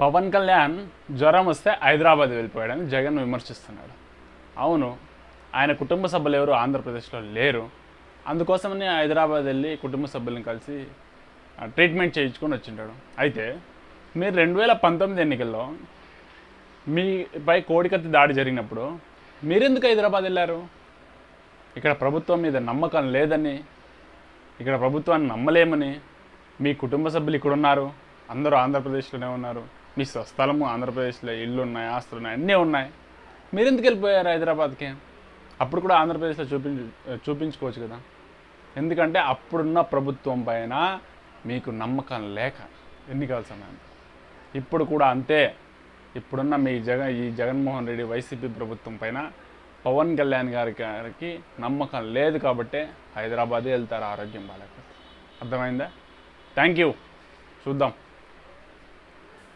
పవన్ కళ్యాణ్ జ్వరం వస్తే హైదరాబాద్ వెళ్ళిపోయాడని జగన్ విమర్శిస్తున్నాడు. అవును ఆయన కుటుంబ సభ్యులు ఎవరు? ఆంధ్రప్రదేశ్లో లేరు. అందుకోసమని హైదరాబాద్ వెళ్ళి కుటుంబ సభ్యులను కలిసి ట్రీట్మెంట్ చేయించుకొని వచ్చింటాడు. అయితే మీరు రెండు వేల పంతొమ్మిది ఎన్నికల్లో మీపై కోడికత్తి దాడి జరిగినప్పుడు మీరెందుకు హైదరాబాద్ వెళ్ళారు? ఇక్కడ ప్రభుత్వం మీద నమ్మకం లేదని ఇక్కడ ప్రభుత్వాన్ని నమ్మలేమని మీ కుటుంబ సభ్యులు ఇక్కడ ఉన్నారు అందరూ ఆంధ్రప్రదేశ్లోనే ఉన్నారు. మీ స్వస్థలము ఆంధ్రప్రదేశ్లో ఇల్లు ఉన్నాయి ఆస్తులు ఉన్నాయి అన్నీ ఉన్నాయి. మీరు ఎందుకు వెళ్ళిపోయారు హైదరాబాద్కి? అప్పుడు కూడా ఆంధ్రప్రదేశ్లో చూపించు చూపించుకోవచ్చు కదా. ఎందుకంటే అప్పుడున్న ప్రభుత్వం పైన మీకు నమ్మకం లేక ఎన్నికల సమయం ఇప్పుడు కూడా అంతే. ఇప్పుడున్న మీ జగ ఈ జగన్మోహన్ రెడ్డి వైసీపీ ప్రభుత్వం పైన పవన్ కళ్యాణ్ గారి గారికి నమ్మకం లేదు కాబట్టే హైదరాబాదే వెళ్తారు ఆరోగ్యం బాగాలేకపోతే అర్థమైందా? థ్యాంక్ యూ చూద్దాం.